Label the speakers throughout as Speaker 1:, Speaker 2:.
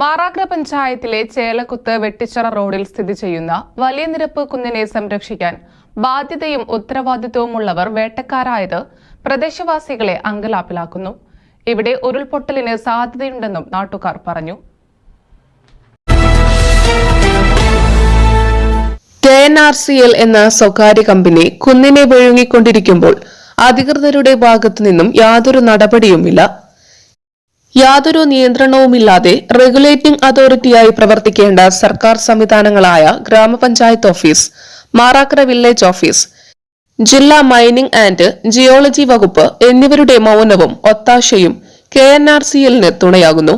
Speaker 1: മാറാഗ്ര പഞ്ചായത്തിലെ ചേലക്കുത്ത് വെട്ടിച്ചിറ റോഡിൽ സ്ഥിതി ചെയ്യുന്ന വലിയ നിരപ്പ് കുന്നിനെ സംരക്ഷിക്കാൻ ബാധ്യതയും ഉത്തരവാദിത്വവുമുള്ളവർ വേട്ടക്കാരായത് പ്രദേശവാസികളെ അങ്കലാപ്പിലാക്കുന്നു. ഇവിടെ ഉരുൾപൊട്ടലിന് സാധ്യതയുണ്ടെന്നും നാട്ടുകാർ പറഞ്ഞു. K N R C L എന്ന സ്വകാര്യ കമ്പനി കുന്നിനെ വിഴുങ്ങിക്കൊണ്ടിരിക്കുമ്പോൾ അധികൃതരുടെ ഭാഗത്തു നിന്നും യാതൊരു നടപടിയുമില്ല. യാതൊരു നിയന്ത്രണവുമില്ലാതെ റെഗുലേറ്റിംഗ് അതോറിറ്റിയായി പ്രവർത്തിക്കേണ്ട സർക്കാർ സംവിധാനങ്ങളായ ഗ്രാമപഞ്ചായത്ത് ഓഫീസ് മാറാക്കര വില്ലേജ് ഓഫീസ് ജില്ലാ മൈനിംഗ് ആൻഡ് ജിയോളജി വകുപ്പ് എന്നിവരുടെ മൗനവും ഒത്താശയും കെ എൻ ആർ സിയിൽ തുണയാകുന്നു.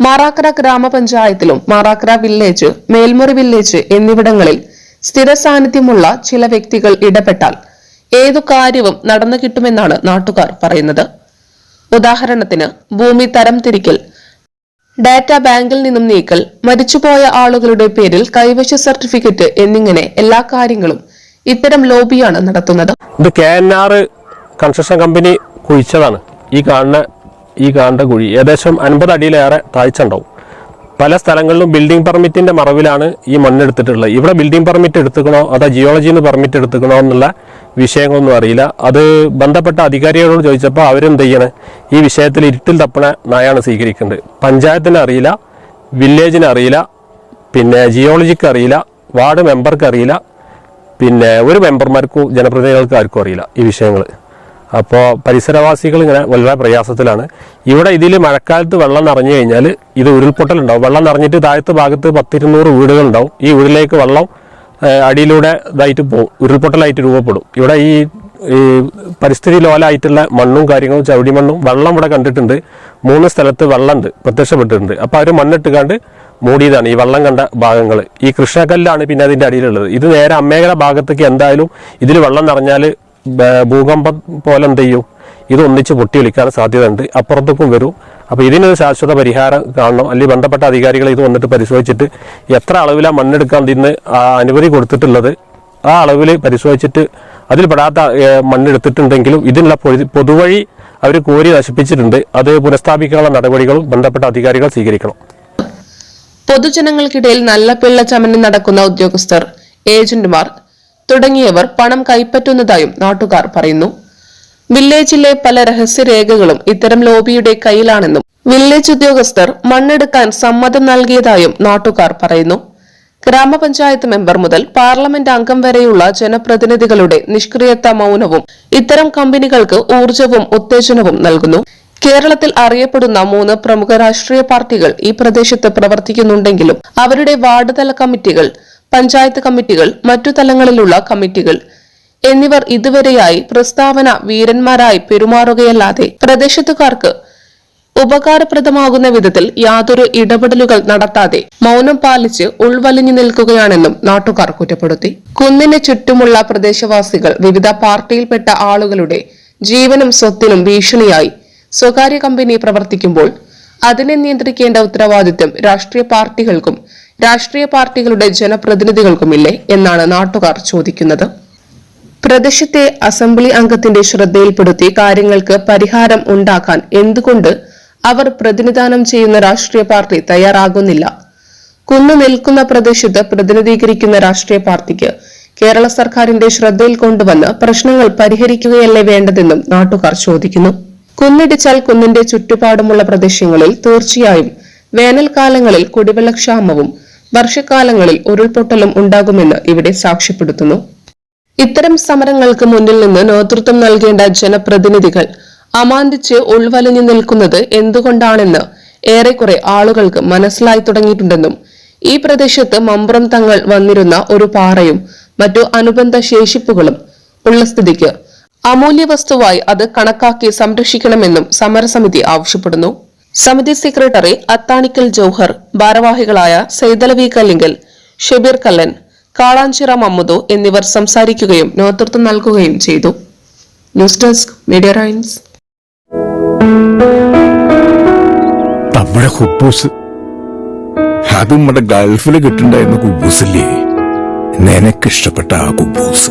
Speaker 1: മാറാക്കര ഗ്രാമപഞ്ചായത്തിലും മാറാക്കര വില്ലേജ് മേൽമുറി വില്ലേജ് എന്നിവിടങ്ങളിൽ സ്ഥിര സാന്നിധ്യമുള്ള ചില വ്യക്തികൾ ഇടപെട്ടാൽ ഏതു കാര്യവും നടന്നു കിട്ടുമെന്നാണ് നാട്ടുകാർ പറയുന്നത്. ഉദാഹരണത്തിന് ഭൂമി തരം തിരിക്കൽ. ഡാറ്റ ബാങ്കിൽ നിന്നും നീക്കൽ മരിച്ചുപോയ ആളുകളുടെ പേരിൽ കൈവശ സർട്ടിഫിക്കറ്റ് എന്നിങ്ങനെ എല്ലാ കാര്യങ്ങളും ഇത്തരം ലോബിയാണ് നടത്തുന്നത്.
Speaker 2: ഇത് K N R construction company കുഴിച്ചതാണ്. ഈ കാണുന്ന ഈ കാണുന്ന കുഴി. ഏകദേശം അൻപത് അടിയിലേറെ താഴ്ച ഉണ്ടാവും. പല സ്ഥലങ്ങളിലും ബിൽഡിംഗ് പെർമിറ്റിന്റെ മറവിലാണ് ഈ മണ്ണെടുത്തിട്ടുള്ളത്. ഇവിടെ ബിൽഡിംഗ് പെർമിറ്റ് എടുത്തുക്കണോ അതോ നിന്ന് പെർമിറ്റ് എടുത്തുക്കണോ എന്നുള്ള വിഷയങ്ങളൊന്നും അറിയില്ല. അത് ബന്ധപ്പെട്ട അധികാരികളോട് ചോദിച്ചപ്പോൾ അവരെന്ത് ചെയ്യണേ? ഈ വിഷയത്തിൽ ഇരുട്ടിൽ തപ്പണ നയാണ് സ്വീകരിക്കുന്നത് പഞ്ചായത്തിന് അറിയില്ല വില്ലേജിന് അറിയില്ല പിന്നെ ജിയോളജിക്ക് അറിയില്ല വാർഡ് മെമ്പർക്ക് അറിയില്ല പിന്നെ ഒരു മെമ്പർമാർക്കും ജനപ്രതിനിധികൾക്കും ആർക്കും അറിയില്ല ഈ വിഷയങ്ങൾ അപ്പോൾ പരിസരവാസികൾ ഇങ്ങനെ വളരെ പ്രയാസത്തിലാണ്. ഇവിടെ ഇതിൽ മഴക്കാലത്ത് വെള്ളം നിറഞ്ഞു കഴിഞ്ഞാൽ ഇത് ഉരുൾപൊട്ടലുണ്ടാവും. വെള്ളം നിറഞ്ഞിട്ട് താഴത്തെ ഭാഗത്ത് പത്തിരുന്നൂറ് വീടുകളുണ്ടാവും. ഈ വീടിലേക്ക് വെള്ളം അടിയിലൂടെ ഇതായിട്ട് പോകും ഉരുൾപൊട്ടലായിട്ട് രൂപപ്പെടും. ഇവിടെ ഈ ഈ പരിസ്ഥിതി ലോലായിട്ടുള്ള മണ്ണും കാര്യങ്ങളും ചവിടി മണ്ണും വെള്ളം ഇവിടെ കണ്ടിട്ടുണ്ട്. മൂന്ന് സ്ഥലത്ത് വെള്ളമുണ്ട് പ്രത്യക്ഷപ്പെട്ടിട്ടുണ്ട്. അപ്പോൾ അവർ മണ്ണിട്ടുകാണ്ട് മൂടിയതാണ് ഈ വെള്ളം കണ്ട ഭാഗങ്ങൾ ഈ കൃഷ്ണക്കല്ലാണ് പിന്നെ അതിന്റെ അടിയിലുള്ളത്. ഇത് നേരെ അമ്മേകര ഭാഗത്തേക്ക് എന്തായാലും ഇതിൽ വെള്ളം നിറഞ്ഞാൽ ഭൂകമ്പം പോലെ എന്ത് ചെയ്യും? ഇത് ഒന്നിച്ച് പൊട്ടി ഒലിക്കാൻ സാധ്യതയുണ്ട്. അപ്പുറത്തേക്കും വരും. അപ്പോൾ ഇതിനൊരു ശാശ്വത പരിഹാരം കാണണം. അല്ലെങ്കിൽ ബന്ധപ്പെട്ട അധികാരികൾ ഇത് വന്നിട്ട് പരിശോധിച്ചിട്ട് എത്ര അളവിലാണ് മണ്ണെടുക്കാൻ ഇന്ന് അനുമതി കൊടുത്തിട്ടുള്ളത്? ആ അളവിൽ പരിശോധിച്ചിട്ട് അതിൽ പെടാത്ത മണ്ണെടുത്തിട്ടുണ്ടെങ്കിലും ഇതിനുള്ള പൊതു- പൊതുവഴി അവർ കോരി നശിപ്പിച്ചിട്ടുണ്ട്. അത് പുനഃസ്ഥാപിക്കാനുള്ള നടപടികളും ബന്ധപ്പെട്ട അധികാരികൾ സ്വീകരിക്കണം.
Speaker 1: പൊതുജനങ്ങൾക്കിടയിൽ നല്ല പിള്ള ചമഞ്ഞ് നടക്കുന്ന ഉദ്യോഗസ്ഥർ ഏജന്റുമാർ തുടങ്ങിയവർ പണം കൈപ്പറ്റുന്നതായും നാട്ടുകാർ പറയുന്നു. വില്ലേജിലെ പല രഹസ്യരേഖകളും ഇത്തരം ലോബിയുടെ കയ്യിലാണെന്നും വില്ലേജ് ഉദ്യോഗസ്ഥർ മണ്ണെടുക്കാൻ സമ്മതം നൽകിയതായും നാട്ടുകാർ പറയുന്നു. ഗ്രാമപഞ്ചായത്ത് മെമ്പർ മുതൽ പാർലമെന്റ് അംഗം വരെയുള്ള ജനപ്രതിനിധികളുടെ നിഷ്ക്രിയത്വ മൗനവും ഇത്തരം കമ്പനികൾക്ക് ഊർജവും ഉത്തേജനവും നൽകുന്നു. കേരളത്തിൽ അറിയപ്പെടുന്ന മൂന്ന് പ്രമുഖ രാഷ്ട്രീയ പാർട്ടികൾ ഈ പ്രദേശത്ത് പ്രവർത്തിക്കുന്നുണ്ടെങ്കിലും അവരുടെ വാർഡ് തല കമ്മിറ്റികൾ പഞ്ചായത്ത് കമ്മിറ്റികൾ മറ്റു തലങ്ങളിലുള്ള കമ്മിറ്റികൾ എന്നിവർ ഇതുവരെയായി പ്രസ്താവന വീരന്മാരായി പെരുമാറുകയല്ലാതെ പ്രദേശത്തുകാർക്ക് ഉപകാരപ്രദമാകുന്ന വിധത്തിൽ യാതൊരു ഇടപെടലുകൾ നടത്താതെ മൗനം പാലിച്ച് ഉൾവലിഞ്ഞു നിൽക്കുകയാണെന്നും നാട്ടുകാർ കുറ്റപ്പെടുത്തി. കുന്നിന് ചുറ്റുമുള്ള പ്രദേശവാസികൾ വിവിധ പാർട്ടിയിൽപ്പെട്ട ആളുകളുടെ ജീവനും സ്വത്തിനും ഭീഷണിയായി സ്വകാര്യ കമ്പനി പ്രവർത്തിക്കുമ്പോൾ അതിനെ നിയന്ത്രിക്കേണ്ട ഉത്തരവാദിത്വം രാഷ്ട്രീയ പാർട്ടികൾക്കും രാഷ്ട്രീയ പാർട്ടികളുടെ ജനപ്രതിനിധികൾക്കുമില്ലേ എന്നാണ് നാട്ടുകാർ ചോദിക്കുന്നത്. പ്രദേശത്തെ അസംബ്ലി അംഗത്തിന്റെ ശ്രദ്ധയിൽപ്പെടുത്തി കാര്യങ്ങൾക്ക് പരിഹാരം ഉണ്ടാക്കാൻ എന്തുകൊണ്ട് അവർ പ്രതിനിധാനം ചെയ്യുന്ന രാഷ്ട്രീയ പാർട്ടി തയ്യാറാകുന്നില്ല? കുന്നു നിൽക്കുന്ന പ്രദേശത്ത് പ്രതിനിധീകരിക്കുന്ന രാഷ്ട്രീയ പാർട്ടിക്ക് കേരള സർക്കാരിന്റെ ശ്രദ്ധയിൽ കൊണ്ടുവന്ന് പ്രശ്നങ്ങൾ പരിഹരിക്കുകയല്ലേ വേണ്ടതെന്നും നാട്ടുകാർ ചോദിക്കുന്നു. കുന്നിടിച്ചാൽ കുന്നിന്റെ ചുറ്റുപാടുമുള്ള പ്രദേശങ്ങളിൽ തീർച്ചയായും വേനൽക്കാലങ്ങളിൽ കുടിവെള്ളക്ഷാമവും വർഷക്കാലങ്ങളിൽ ഉരുൾപൊട്ടലും ഉണ്ടാകുമെന്ന് ഇവിടെ സാക്ഷ്യപ്പെടുത്തുന്നു. ഇത്തരം സമരങ്ങൾക്ക് മുന്നിൽ നിന്ന് നേതൃത്വം നൽകേണ്ട ജനപ്രതിനിധികൾ അമാന്തിച്ച് ഉൾവലിഞ്ഞു നിൽക്കുന്നത് എന്തുകൊണ്ടാണെന്ന് ഏറെക്കുറെ ആളുകൾക്ക് മനസ്സിലായി തുടങ്ങിയിട്ടുണ്ടെന്നും ഈ പ്രദേശത്ത് മമ്പ്രം തങ്ങൾ വന്നിരുന്ന ഒരു പാറയും മറ്റു അനുബന്ധ ശേഷിപ്പുകളും ഉള്ള സ്ഥിതിക്ക് അമൂല്യ വസ്തുവായി അത് കണക്കാക്കി സംരക്ഷിക്കണമെന്നും സമരസമിതി ആവശ്യപ്പെടുന്നു. സമിതി സെക്രട്ടറി അത്താണിക്കൽ ജൌഹർ ഭാരവാഹികളായ സൈതലവി കല്ലിങ്കൽ ഷെബീർ കല്ലൻ കാളാഞ്ചിറ മമ്മുദു എന്നിവർ സംസാരിക്കുകയും നേതൃത്വം നൽകുകയും ചെയ്തു. News desk media rains.
Speaker 3: നമ്മുടെ കുബൂസ് അത് നമ്മുടെ ഗൾഫിൽ കിട്ടുണ്ടായിരുന്ന കുബൂസില്ലേ? നിനക്കിഷ്ടപ്പെട്ട ആ കുബൂസ്.